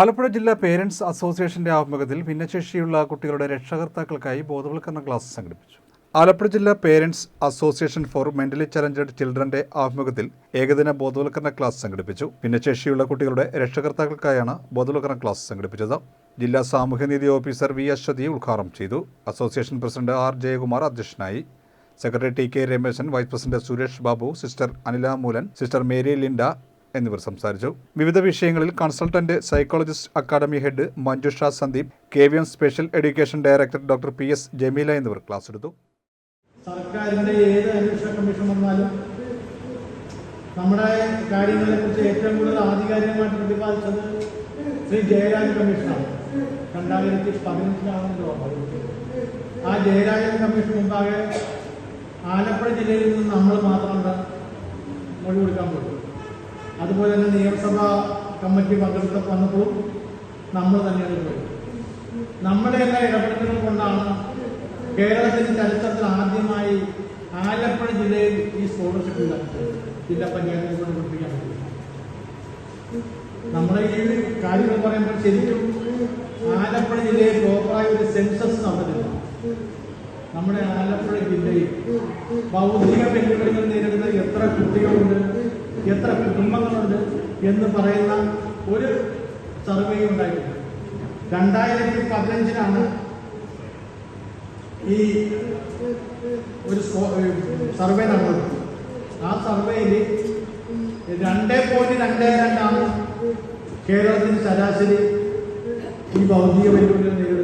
ആലപ്പുഴ ജില്ലാ പേരൻസ് അസോസിയേഷന്റെ ആഭിമുഖ്യത്തിൽ ഭിന്നശേഷിയുള്ള കുട്ടികളുടെ രക്ഷകർത്താക്കൾക്കായി ബോധവൽക്കരണ ക്ലാസ് സംഘടിപ്പിച്ചു. ആലപ്പുഴ ജില്ലാ parents association for mentally challenged ചിൽഡ്രന്റെ ആഭിമുഖ്യത്തിൽ ഏകദിന ബോധവൽക്കരണ ക്ലാസ് സംഘടിപ്പിച്ചു. ഭിന്നശേഷിയുള്ള കുട്ടികളുടെ രക്ഷകർത്താക്കൾക്കായാണ് ബോധവൽക്കരണ ക്ലാസ് സംഘടിപ്പിച്ചത്. ജില്ലാ സാമൂഹ്യനീതി ഓഫീസർ വി അശ്വതി ഉദ്ഘാടനം ചെയ്തു. അസോസിയേഷൻ പ്രസിഡന്റ് ആർ ജയകുമാർ അധ്യക്ഷനായി. Secretary T K Rameshan vice president Suresh Babu sister Anila Moolan sister Mary Linda എന്നിവർ സംസാരിച്ചു. വിവിധ വിഷയങ്ങളിൽ consultant psychologist academy head Manjusha Sandeep K V M special education director doctor P S Jameela എന്നിവർ class എടുത്തു. സർക്കാരിന്റെ ഏത് അന്വേഷണ commission വന്നാലും നമ്മുടെ കാര്യങ്ങളെ കുറിച്ച് ഏറ്റവും കൂടുതൽ ആധികാരികമായിട്ട് പ്രതിപാദിച്ചത് ശ്രീ ജയരാജ് കമ്മീഷനാണ്. രണ്ടായിരത്തി പതിനഞ്ചിലാണെന്ന് ആ ജയരാജൻ കമ്മീഷൻ മുമ്പാകെ ആലപ്പുഴ ജില്ലയിൽ നിന്ന് നമ്മൾ പോയി അതുപോലെ തന്നെ നിയമസഭാ കമ്മിറ്റി പങ്കെടുത്ത വന്നപ്പോൾ നമ്മൾ തന്നെയാണ് പോയത് നമ്മുടെ എല്ലാ ഇടപെടലുകൾ കൊണ്ടാണ് കേരളത്തിന്റെ ചരിത്രത്തിൽ ആദ്യമായി ആലപ്പുഴ ജില്ലയിൽ ഈ സ്കോളർഷിപ്പ് ഉണ്ടാക്കിയത് ജില്ലാ പഞ്ചായത്തിൽ കൊണ്ട് പഠിപ്പിക്കാൻ പറ്റും നമ്മുടെ ഈ കാര്യങ്ങൾ പറയുമ്പോൾ ശരിക്കും ആലപ്പുഴ ജില്ലയിൽ പ്രോപ്പറായ ഒരു സെൻസസ് നടന്നില്ല നമ്മുടെ ആലപ്പുഴ ജില്ലയിൽ ഭൗതിക വെല്ലുവിളികൾ നേരിടുന്ന എത്ര കുട്ടികളുണ്ട്? എത്ര കുടുംബങ്ങളുണ്ട് എന്ന് പറയുന്ന ഒരു സർവേ ഉണ്ടായിട്ടുണ്ട്. രണ്ടായിരത്തി പതിനഞ്ചിലാണ് ഈ ഒരു സർവേ നടന്നത്. ആ സർവേയിൽ രണ്ട് പോയിന്റ് രണ്ട് രണ്ടാണ് കേരളത്തിന് ശരാശരി ഈ ഭൗതിക വെല്ലുവിളികൾ